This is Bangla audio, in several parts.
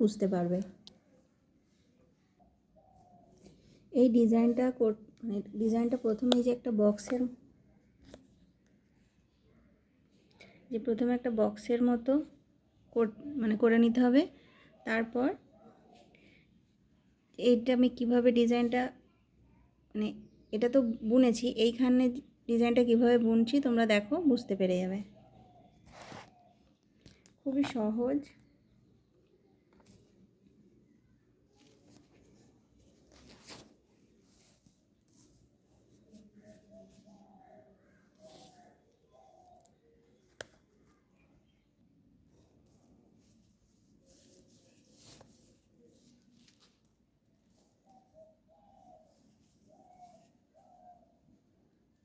বুঝতে পারবে। এই ডিজাইনটা মানে ডিজাইনটা প্রথমে যে একটা বক্সের, যে প্রথমে একটা বক্সের মতো মানে করে নিতে হবে। তারপর এইটা আমি কীভাবে ডিজাইনটা মানে এটা তো বুনেছি, এইখানে ডিজাইনটা কীভাবে বুনছি তোমরা দেখো, বুঝতে পেরে যাবে। খুবই সহজ।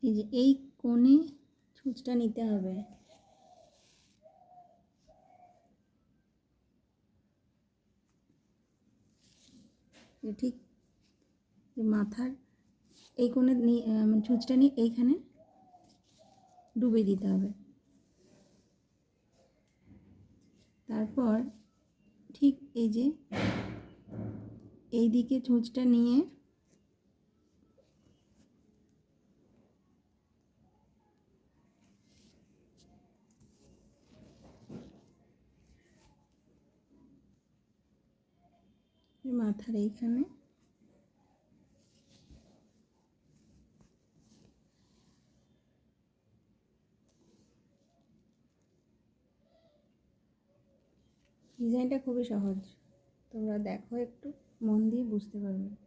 এই যে এই কোণে ছুঁচটা নিতে হবে। ঠিক মাথার এই কোণে ছুঁচটা নিয়ে এইখানে ডুবে দিতে হবে। তারপর ঠিক এই যে এই দিকে ছুঁচটা নিয়ে এই মাথার এইখানে। ডিজাইনটা খুবই সহজ। তোমরা দেখো একটু মন দিয়ে বুঝতে পারবে।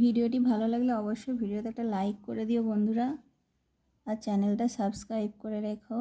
ভিডিওটি ভালো লাগলে অবশ্যই ভিডিওতে একটা লাইক করে দিও বন্ধুরা। আর চ্যানেলটা সাবস্ক্রাইব করে রেখো।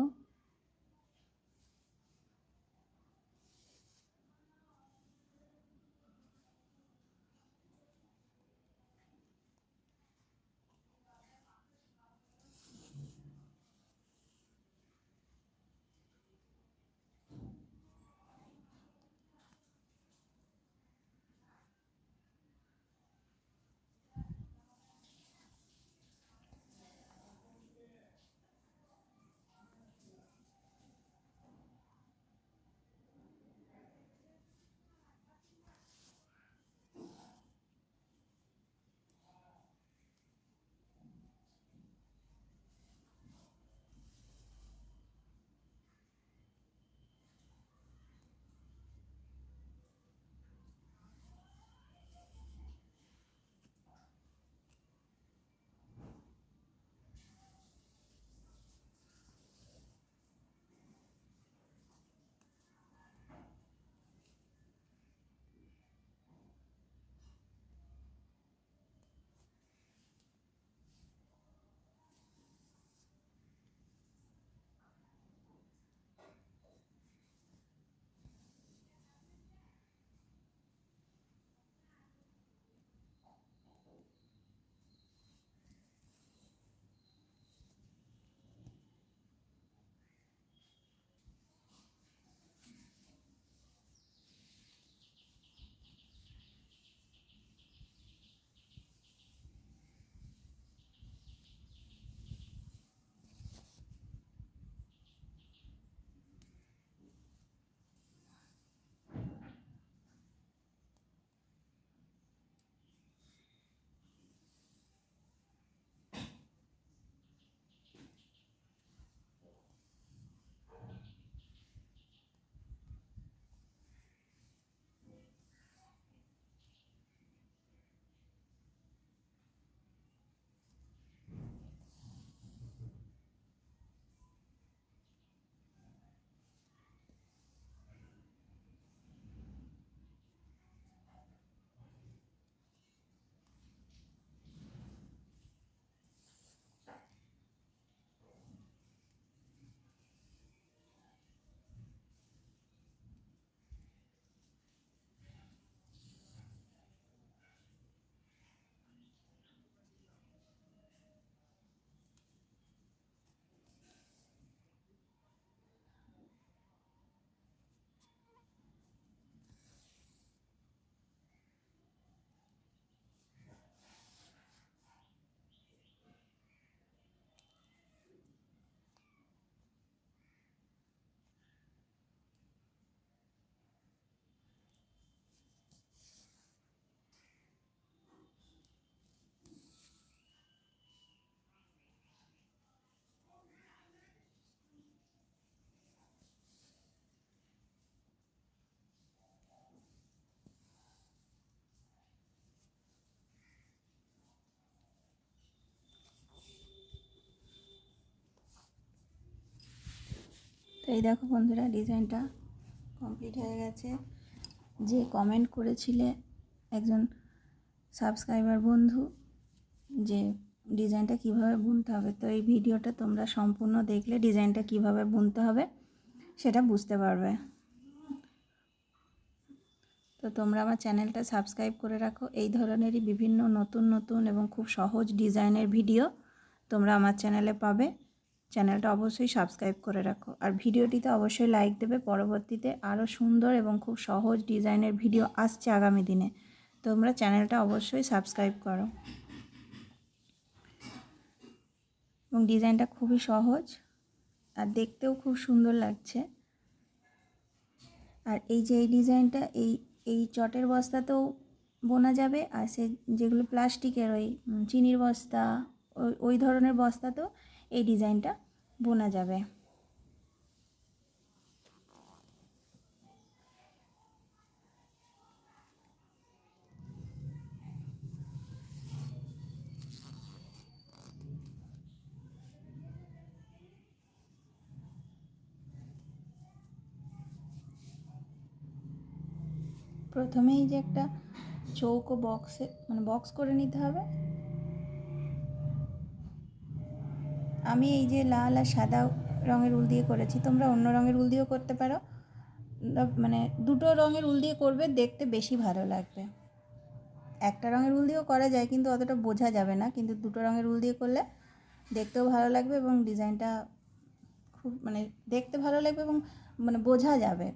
এই দেখো বন্ধুরা, ডিজাইনটা কমপ্লিট হয়ে গেছে। যে কমেন্ট করেছিলে একজন সাবস্ক্রাইবার বন্ধু যে ডিজাইনটা কীভাবে বুনতে হবে, তো এই ভিডিওটা তোমরা সম্পূর্ণ দেখলে ডিজাইনটা কীভাবে বুনতে হবে সেটা বুঝতে পারবে। তো তোমরা আমার চ্যানেলটা সাবস্ক্রাইব করে রাখো। এই ধরনেরই বিভিন্ন নতুন নতুন এবং খুব সহজ ডিজাইনের ভিডিও তোমরা আমার চ্যানেলে পাবে। চ্যানেলটা অবশ্যই সাবস্ক্রাইব করে রাখো। আর ভিডিওটিতে অবশ্যই লাইক দেবে। পরবর্তীতে আরও সুন্দর এবং খুব সহজ ডিজাইনের ভিডিও আসছে আগামী দিনে। তোমরা চ্যানেলটা অবশ্যই সাবস্ক্রাইব করো। এবং ডিজাইনটা খুবই সহজ আর দেখতেও খুব সুন্দর লাগছে। আর এই যে এই ডিজাইনটা, এই এই চটের বস্তাতেও বোনা যাবে। আর সে যেগুলো প্লাস্টিকের ওই চিনির বস্তা, ওই ওই ধরনের বস্তাতেও এই ডিজাইনটা বোনা যাবে। প্রথমেই যে একটা চৌকো বক্সে মানে বক্স করে নিতে হবে। আমি এই যে লাল আর সাদা রঙের উল দিয়ে করেছি, তোমরা অন্য রঙের উল দিয়েও করতে পারো। মানে দুটো রঙের উল দিয়ে করবে, দেখতে বেশি ভালো লাগবে। একটা রঙের উল দিয়েও করা যায়, কিন্তু অতটা বোঝা যাবে না, কিন্তু দুটো রঙের উল দিয়ে করলে দেখতেও ভালো লাগবে এবং ডিজাইনটা খুব মানে দেখতে ভালো লাগবে এবং মানে বোঝা যাবে।